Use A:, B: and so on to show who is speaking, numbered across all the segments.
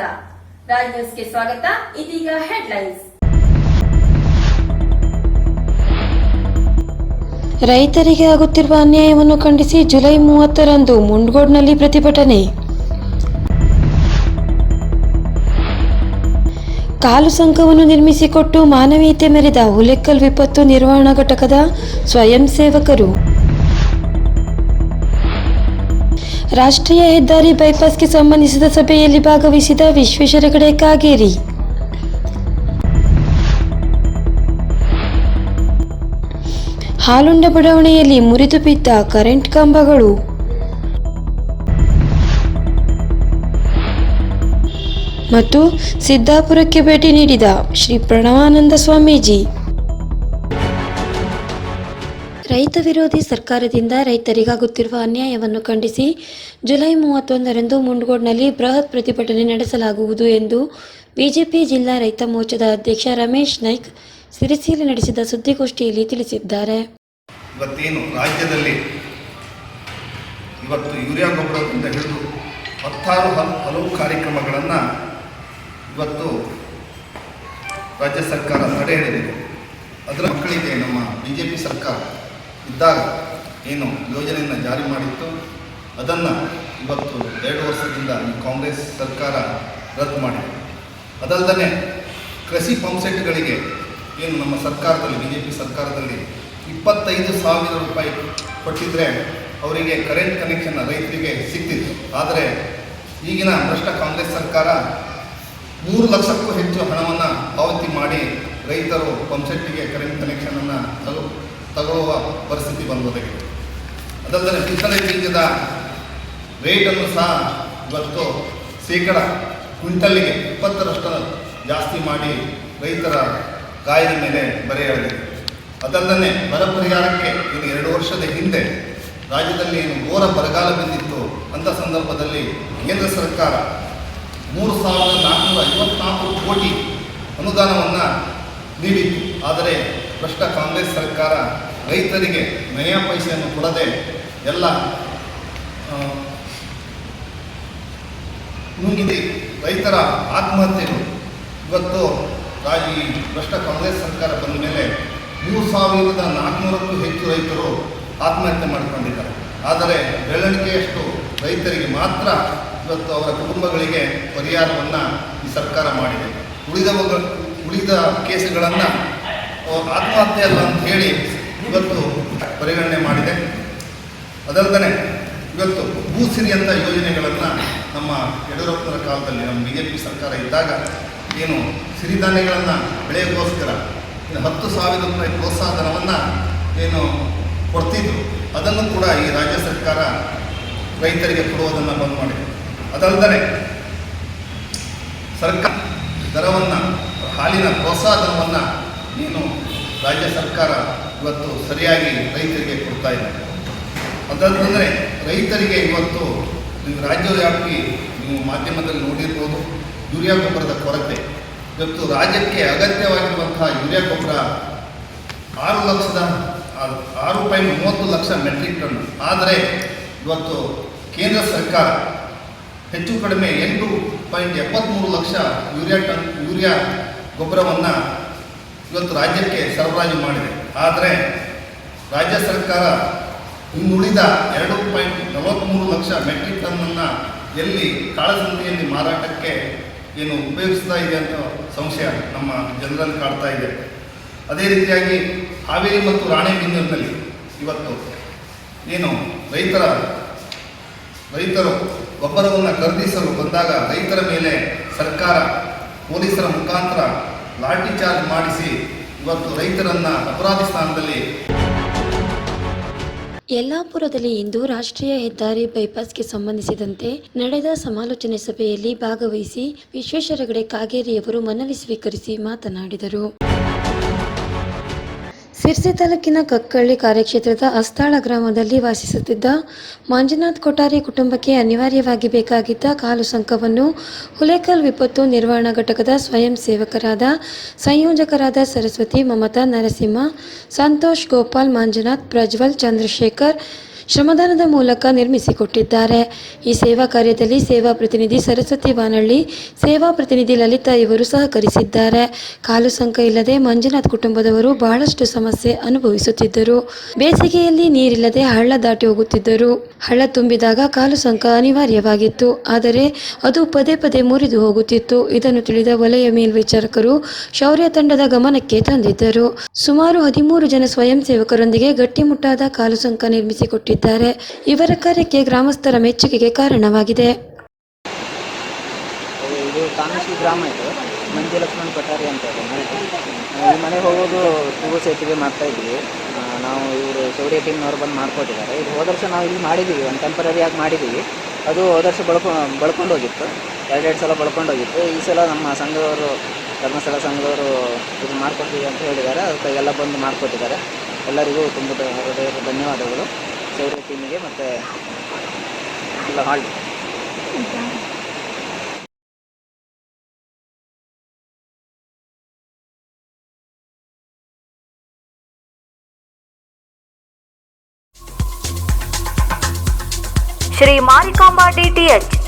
A: ನಮಸ್ಕಾರ. ರಾಜ್ ನ್ಯೂಸ್ಗೆ ಸ್ವಾಗತ. ಇದೀಗ ಹೆಡ್ಲೈನ್ಸ್.
B: ರೈತರಿಗೆ ಆಗುತ್ತಿರುವ ಅನ್ಯಾಯವನ್ನು ಖಂಡಿಸಿ ಜುಲೈ ಮೂವತ್ತರಂದು ಮುಂಡ್ಗೋಡ್ನಲ್ಲಿ ಪ್ರತಿಭಟನೆ. ಕಾಲು ಸಂಘವನ್ನು ನಿರ್ಮಿಸಿಕೊಟ್ಟು ಮಾನವೀಯತೆ ಮೆರೆದ ಹುಲೆಕ್ಕಲ್ ವಿಪತ್ತು ನಿರ್ವಹಣಾ ಘಟಕದ ಸ್ವಯಂ ಸೇವಕರು. ರಾಷ್ಟ್ರೀಯ ಹೆದ್ದಾರಿ ಬೈಪಾಸ್ಗೆ ಸಂಬಂಧಿಸಿದ ಸಭೆಯಲ್ಲಿ ಭಾಗವಹಿಸಿದ ವಿಶ್ವೇಶ್ವರ ಹೆಗಡೆ ಕಾಗೇರಿ. ಹಾಲುಂಡ ಬಡಾವಣೆಯಲ್ಲಿ ಮುರಿದು ಬಿದ್ದ ಕರೆಂಟ್ ಕಂಬಗಳು. ಮತ್ತು ಸಿದ್ದಾಪುರಕ್ಕೆ ಭೇಟಿ ನೀಡಿದ ಶ್ರೀ ಪ್ರಣವಾನಂದ ಸ್ವಾಮೀಜಿ. ರೈತ ವಿರೋಧಿ ಸರ್ಕಾರದಿಂದ ರೈತರಿಗಾಗುತ್ತಿರುವ ಅನ್ಯಾಯವನ್ನು ಖಂಡಿಸಿ ಜುಲೈ ಮೂವತ್ತೊಂದರಂದು ಮುಂಡಗೋಡ್ನಲ್ಲಿ ಬೃಹತ್ ಪ್ರತಿಭಟನೆ ನಡೆಸಲಾಗುವುದು ಎಂದು ಬಿಜೆಪಿ ಜಿಲ್ಲಾ ರೈತ ಮೋರ್ಚಾದ ಅಧ್ಯಕ್ಷ ರಮೇಶ್ ನಾಯ್ಕ್ ಸಿರಿಸಿಲಿ ನಡೆಸಿದ ಸುದ್ದಿಗೋಷ್ಠಿಯಲ್ಲಿ ತಿಳಿಸಿದ್ದಾರೆ.
C: ಇವತ್ತೇನು ರಾಜ್ಯದಲ್ಲಿ ಇವತ್ತು ಯೂರಿಯಾ ಗೊಬ್ಬರದಿಂದ ಹಿಡಿದು ಹತ್ತಾರು ಹಲ್, ಹಲವು ಕಾರ್ಯಕ್ರಮಗಳನ್ನು ಇವತ್ತು ರಾಜ್ಯ ಸರ್ಕಾರ ತಡೆ ಹಿಡಿದಿದೆ ಅದರ ಮಕ್ಕಳಿಗೆ ನಮ್ಮ ಬಿ ಜೆ ಪಿ ಸರ್ಕಾರ ಇದ್ದಾಗ ಏನು ಯೋಜನೆಯನ್ನು ಜಾರಿ ಮಾಡಿತ್ತು. ಅದನ್ನು ಇವತ್ತು ಎರಡು ವರ್ಷದಿಂದ ಈ ಕಾಂಗ್ರೆಸ್ ಸರ್ಕಾರ ರದ್ದು ಮಾಡಿದೆ. ಅದಲ್ಲದೆ ಕೃಷಿ ಪಂಪ್ಸೆಟ್ಗಳಿಗೆ ಏನು ನಮ್ಮ ಸರ್ಕಾರದಲ್ಲಿ ಬಿ ಜೆ ಪಿ ಸರ್ಕಾರದಲ್ಲಿ ಇಪ್ಪತ್ತೈದು ಸಾವಿರ ರೂಪಾಯಿ ಕೊಟ್ಟಿದ್ದರೆ ಅವರಿಗೆ ಕರೆಂಟ್ ಕನೆಕ್ಷನ್ ರೈತರಿಗೆ ಸಿಗ್ತಿತ್ತು. ಆದರೆ ಈಗಿನ ಭ್ರಷ್ಟ ಕಾಂಗ್ರೆಸ್ ಸರ್ಕಾರ ಮೂರು ಲಕ್ಷಕ್ಕೂ ಹೆಚ್ಚು ಹಣವನ್ನು ಪಾವತಿ ಮಾಡಿ ರೈತರು ಪಂಪ್ಸೆಟ್ಟಿಗೆ ಕರೆಂಟ್ ಕನೆಕ್ಷನನ್ನು ತಗೊಳ್ಳುವ ಪರಿಸ್ಥಿತಿ ಬಂದೊದಗಿದೆ. ಅದಲ್ಲದೆ ಕಿತ್ತಳೆ ಬೀಜದ ರೇಟನ್ನು ಸಹ ಇವತ್ತು ಶೇಕಡ ಕ್ವಿಂಟಲ್ಲಿಗೆ ಇಪ್ಪತ್ತರಷ್ಟು ಜಾಸ್ತಿ ಮಾಡಿ ರೈತರ ಗಾಯದ ಮೇಲೆ ಬರೆ ಎಳೆದಿದೆ ಅದಲ್ಲದೆ ಬರ ಪರಿಹಾರಕ್ಕೆ ಇನ್ನು ಎರಡು ವರ್ಷದ ಹಿಂದೆ ರಾಜ್ಯದಲ್ಲಿ ಏನು ಘೋರ ಬರಗಾಲ ಬಂದಿತ್ತು ಅಂಥ ಸಂದರ್ಭದಲ್ಲಿ ಕೇಂದ್ರ ಸರ್ಕಾರ ಮೂರು ಸಾವಿರದ ನಾಲ್ಕುನೂರ ಐವತ್ನಾಲ್ಕು ಕೋಟಿ ಅನುದಾನವನ್ನು ನೀಡಿತ್ತು. ಆದರೆ ಭ್ರಷ್ಟ ಕಾಂಗ್ರೆಸ್ ಸರ್ಕಾರ ರೈತರಿಗೆ ನಯ ಪೈಸೆಯನ್ನು ಕೊಡದೆ ಎಲ್ಲ ನುಂಗಿದೆ. ರೈತರ ಆತ್ಮಹತ್ಯೆಗಳು. ಇವತ್ತು ಈ ಭ್ರಷ್ಟ ಕಾಂಗ್ರೆಸ್ ಸರ್ಕಾರ ಬಂದ ಮೇಲೆ ಮೂರು ಸಾವಿರದ ನಾಲ್ಕುನೂರಕ್ಕೂ ಹೆಚ್ಚು ರೈತರು ಆತ್ಮಹತ್ಯೆ ಮಾಡಿಕೊಂಡಿದ್ದಾರೆ. ಆದರೆ ಬೆಳವಣಿಗೆಯಷ್ಟು ರೈತರಿಗೆ ಮಾತ್ರ ಇವತ್ತು ಅವರ ಕುಟುಂಬಗಳಿಗೆ ಪರಿಹಾರವನ್ನು ಈ ಸರ್ಕಾರ ಮಾಡಿದೆ. ಉಳಿದ ಉಳಿದ ಕೇಸುಗಳನ್ನು ಆತ್ಮಹತ್ಯೆ ಅಲ್ಲ ಅಂತ ಹೇಳಿ ಇವತ್ತು ಪರಿಗಣನೆ ಮಾಡಿದೆ. ಅದಲ್ಲದೆ ಇವತ್ತು ಭೂಸಿರಿ ಅಂತ ಯೋಜನೆಗಳನ್ನು ನಮ್ಮ ಯಡಿಯೂರಪ್ಪನ ಕಾಲದಲ್ಲಿ ನಮ್ಮ ಬಿ ಜೆ ಪಿ ಸರ್ಕಾರ ಇದ್ದಾಗ ಏನು ಸಿರಿಧಾನ್ಯಗಳನ್ನು ಇನ್ನು ಹತ್ತು ಸಾವಿರ ರೂಪಾಯಿ ಪ್ರೋತ್ಸಾಹ ಧನವನ್ನು ಏನು ಕೊಡ್ತಿದ್ರು. ಅದನ್ನು ಕೂಡ ಈ ರಾಜ್ಯ ಸರ್ಕಾರ ರೈತರಿಗೆ ಕೊಡುವುದನ್ನು ಬಂದ್ ಮಾಡಿದೆ. ಅದಲ್ಲದೆ ಸರ್ಕಾರ ದರವನ್ನು, ಹಾಲಿನ ಪ್ರೋತ್ಸಾಹ ಧನವನ್ನು ಏನು ರಾಜ್ಯ ಸರ್ಕಾರ ಇವತ್ತು ಸರಿಯಾಗಿ ರೈತರಿಗೆ ಕೊಡ್ತಾ ಇದೆ ಅದಲ್ಲದೆ ರೈತರಿಗೆ ಇವತ್ತು ನೀವು ರಾಜ್ಯವ್ಯಾಪಿ ನೀವು ಮಾಧ್ಯಮದಲ್ಲಿ ನೋಡಿರ್ಬೋದು, ಯೂರಿಯಾ ಗೊಬ್ಬರದ ಕೊರತೆ. ಇವತ್ತು ರಾಜ್ಯಕ್ಕೆ ಅಗತ್ಯವಾಗಿರುವಂತಹ ಯೂರಿಯಾ ಗೊಬ್ಬರ ಆರು ಲಕ್ಷದ ಆರು ಪಾಯಿಂಟ್ ಮೂವತ್ತು ಲಕ್ಷ ಮೆಟ್ರಿಕ್ ಟನ್. ಆದರೆ ಇವತ್ತು ಕೇಂದ್ರ ಸರ್ಕಾರ ಹೆಚ್ಚು ಕಡಿಮೆ ಎಂಟು ಪಾಯಿಂಟ್ ಎಪ್ಪತ್ತ್ಮೂರು ಲಕ್ಷ ಯೂರಿಯಾ ಟನ್, ಯೂರಿಯಾ ಗೊಬ್ಬರವನ್ನು ಇವತ್ತು ರಾಜ್ಯಕ್ಕೆ ಸರಬರಾಜು ಮಾಡಿದೆ. ಆದರೆ ರಾಜ್ಯ ಸರ್ಕಾರ ಇನ್ನುಳಿದ ಎರಡು ಪಾಯಿಂಟ್ ನಲವತ್ತ್ಮೂರು ಲಕ್ಷ ಮೆಟ್ರಿಕ್ ಟನ್ನನ್ನು ಎಲ್ಲಿ ಕಾಳಸಂತೆಯಲ್ಲಿ ಮಾರಾಟಕ್ಕೆ ಏನು ಉಪಯೋಗಿಸ್ತಾ ಇದೆ ಅಂತ ಸಂಶಯ ನಮ್ಮ ಜನರಲ್ಲಿ ಕಾಡ್ತಾ ಇದೆ. ಅದೇ ರೀತಿಯಾಗಿ ಹಾವೇರಿ ಮತ್ತು ರಾಣೆಬೆನ್ನೂರಿನಲ್ಲಿ ಇವತ್ತು ಏನು ರೈತರ, ರೈತರು ಗೊಬ್ಬರವನ್ನು ಖರೀದಿಸಲು ಬಂದಾಗ ರೈತರ ಮೇಲೆ ಸರ್ಕಾರ ಪೊಲೀಸರ ಮುಖಾಂತರ ಲಾಠಿ ಚಾರ್ಜ್ ಮಾಡಿಸಿ ಇವತ್ತು ರೈತರನ್ನ ಅಪರಾಧಿ ಸ್ಥಾನದಲ್ಲಿ
B: ಯಲ್ಲಾಪುರದಲ್ಲಿ ಇಂದು ರಾಷ್ಟ್ರೀಯ ಹೆದ್ದಾರಿ ಬೈಪಾಸ್ಗೆ ಸಂಬಂಧಿಸಿದಂತೆ ನಡೆದ ಸಮಾಲೋಚನೆ ಸಭೆಯಲ್ಲಿ ಭಾಗವಹಿಸಿ ವಿಶ್ವೇಶ್ವರಗಡೆ ಕಾಗೇರಿಯವರು ಮನವಿ ಸ್ವೀಕರಿಸಿ ಮಾತನಾಡಿದರು. ಸಿರ್ಸಿ ತಾಲೂಕಿನ ಕಕ್ಕಳ್ಳಿ ಕಾರ್ಯಕ್ಷೇತ್ರದ ಅಸ್ತಾಳ ಗ್ರಾಮದಲ್ಲಿ ವಾಸಿಸುತ್ತಿದ್ದ ಮಂಜುನಾಥ್ ಕೊಠಾರಿ ಕುಟುಂಬಕ್ಕೆ ಅನಿವಾರ್ಯವಾಗಿ ಬೇಕಾಗಿದ್ದ ಕಾಲು ಸಂಕವನ್ನು ಹುಲೇಕಲ್ ವಿಪತ್ತು ನಿರ್ವಹಣಾ ಘಟಕದ ಸ್ವಯಂ ಸೇವಕರಾದ ಸಂಯೋಜಕರಾದ ಸರಸ್ವತಿ ಮಮತಾ ನರಸಿಂಹ, ಸಂತೋಷ್ ಗೋಪಾಲ್ ಮಂಜುನಾಥ್, ಪ್ರಜ್ವಲ್ ಚಂದ್ರಶೇಖರ್ ಶ್ರಮದಾನದ ಮೂಲಕ ನಿರ್ಮಿಸಿಕೊಟ್ಟಿದ್ದಾರೆ. ಈ ಸೇವಾ ಕಾರ್ಯದಲ್ಲಿ ಸೇವಾ ಪ್ರತಿನಿಧಿ ಸರಸ್ವತಿ ಬಾನಳ್ಳಿ ಸೇವಾ ಪ್ರತಿನಿಧಿ ಲಲಿತಾ ಇವರು ಸಹಕರಿಸಿದ್ದಾರೆ. ಕಾಲು ಸಂಕ ಇಲ್ಲದೆ ಮಂಜುನಾಥ್ ಕುಟುಂಬದವರು ಬಹಳಷ್ಟು ಸಮಸ್ಯೆ ಅನುಭವಿಸುತ್ತಿದ್ದರು. ಬೇಸಿಗೆಯಲ್ಲಿ ನೀರಿಲ್ಲದೆ ಹಳ್ಳ ದಾಟಿ ಹೋಗುತ್ತಿದ್ದರು. ಹಳ್ಳ ತುಂಬಿದಾಗ ಕಾಲು ಸಂಕ ಅನಿವಾರ್ಯವಾಗಿತ್ತು. ಆದರೆ ಅದು ಪದೇ ಪದೇ ಮುರಿದು ಹೋಗುತ್ತಿತ್ತು. ಇದನ್ನು ತಿಳಿದ ವಲಯ ಮೇಲ್ವಿಚಾರಕರು ಶೌರ್ಯ ತಂಡದ ಗಮನಕ್ಕೆ ತಂದಿದ್ದರು. ಸುಮಾರು ಹದಿಮೂರು ಜನ ಸ್ವಯಂ ಸೇವಕರೊಂದಿಗೆ ಗಟ್ಟಿಮುಟ್ಟಾದ ಕಾಲು ಸಂಕ ನಿರ್ಮಿಸಿಕೊಟ್ಟಿದ್ದಾರೆ ಇವರ ಕಾರ್ಯಕ್ಕೆ ಗ್ರಾಮಸ್ಥರ ಮೆಚ್ಚುಗೆಗೆ ಕಾರಣವಾಗಿದೆ.
D: ಇದು ತಾಮಸಿ ಗ್ರಾಮ ಇದು. ಮಂಜು ಲಕ್ಷ್ಮಣ್ ಪಟಾರಿ ಅಂತ ಇದೆ ಮನೆ. ಈ ಮನೆಗೆ ಹೋಗೋದು ತೂಗು ಸೇತುವೆ ಮಾಡ್ತಾ ಇದ್ವಿ ನಾವು ಇವರು ಸೌರ್ಯ ಟೀಮ್ನವ್ರು ಬಂದು ಮಾಡ್ಕೊಟ್ಟಿದ್ದಾರೆ. ಇದು ಹೋದ ವರ್ಷ ನಾವು ಇಲ್ಲಿ ಮಾಡಿದ್ದೀವಿ. ಒಂದು ಟೆಂಪರರಿ ಆಗಿ ಮಾಡಿದ್ದೀವಿ. ಅದು ಹೋದ ವರ್ಷ ಬಳ್ಕೊ, ಬಳ್ಕೊಂಡು ಹೋಗಿತ್ತು. ಎರಡೆರಡು ಸಲ ಬಳ್ಕೊಂಡು ಹೋಗಿತ್ತು. ಈ ಸಲ ನಮ್ಮ ಸಂಘದವರು, ಧರ್ಮಸ್ಥಳ ಸಂಘದವರು ಇದು ಮಾಡಿಕೊಡ್ತೀವಿ ಅಂತ ಹೇಳಿದ್ದಾರೆ. ಅದಕ್ಕೆ ಎಲ್ಲ ಬಂದು ಮಾಡಿಕೊಟ್ಟಿದ್ದಾರೆ. ಎಲ್ಲರಿಗೂ ತುಂಬ ಧನ್ಯವಾದಗಳು. ಶೌರ್ಯ ಟೀಮಿಗೆ ಮತ್ತು ಎಲ್ಲ ಹಾಲ್
E: ಶ್ರೀ ಮಾರಿಕಾಂಬಾ ಡಿಟಿಎಚ್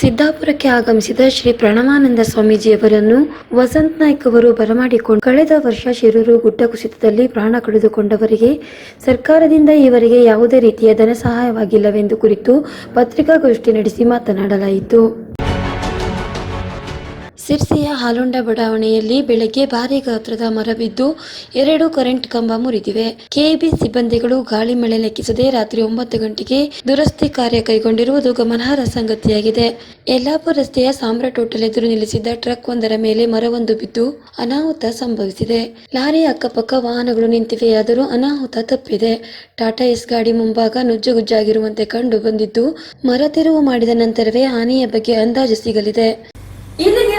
B: ಸಿದ್ದಾಪುರಕ್ಕೆ ಆಗಮಿಸಿದ ಶ್ರೀ ಪ್ರಣವಾನಂದ ಸ್ವಾಮೀಜಿಯವರನ್ನು ವಸಂತ್ ನಾಯ್ಕ್ ಅವರು ಬರಮಾಡಿಕೊಂಡು ಕಳೆದ ವರ್ಷ ಶಿರೂರು ಗುಡ್ಡ ಕುಸಿತದಲ್ಲಿ ಪ್ರಾಣ ಕಳೆದುಕೊಂಡವರಿಗೆ ಸರ್ಕಾರದಿಂದ ಈವರೆಗೆ ಯಾವುದೇ ರೀತಿಯ ಧನ ಸಹಾಯವಾಗಿಲ್ಲವೆಂದು ಕುರಿತು ಪತ್ರಿಕಾಗೋಷ್ಠಿ ನಡೆಸಿ ಮಾತನಾಡಲಾಯಿತು. ಸಿರ್ಸಿಯ ಹಾಲುಂಡ ಬಡಾವಣೆಯಲ್ಲಿ ಬೆಳಗ್ಗೆ ಭಾರಿ ಗಾತ್ರದ ಮರ ಬಿದ್ದು ಎರಡು ಕರೆಂಟ್ ಕಂಬ ಮುರಿದಿವೆ. ಕೆಇಬಿ ಸಿಬ್ಬಂದಿಗಳು ಗಾಳಿ ಮಳೆ ಲೆಕ್ಕಿಸದೆ ರಾತ್ರಿ ಒಂಬತ್ತು ಗಂಟೆಗೆ ದುರಸ್ತಿ ಕಾರ್ಯ ಕೈಗೊಂಡಿರುವುದು ಗಮನಾರ್ಹ ಸಂಗತಿಯಾಗಿದೆ. ಯಲ್ಲಾಪುರ ರಸ್ತೆಯ ಸಾಮ್ರಾಟ್ ಹೋಟೆಲ್ ಎದುರು ನಿಲ್ಲಿಸಿದ್ದ ಟ್ರಕ್ ಒಂದರ ಮೇಲೆ ಮರವೊಂದು ಬಿದ್ದು ಅನಾಹುತ ಸಂಭವಿಸಿದೆ. ಲಾರಿ ಅಕ್ಕಪಕ್ಕ ವಾಹನಗಳು ನಿಂತಿವೆಯಾದರೂ ಅನಾಹುತ ತಪ್ಪಿದೆ. ಟಾಟಾ ಎಸ್ ಗಾಡಿ ಮುಂಭಾಗ ನುಜ್ಜುಗುಜ್ಜಾಗಿರುವಂತೆ ಕಂಡು ಬಂದಿದ್ದು, ಮರ ತೆರವು ಮಾಡಿದ ನಂತರವೇ ಹಾನಿಯ ಬಗ್ಗೆ ಅಂದಾಜು ಸಿಗಲಿದೆ.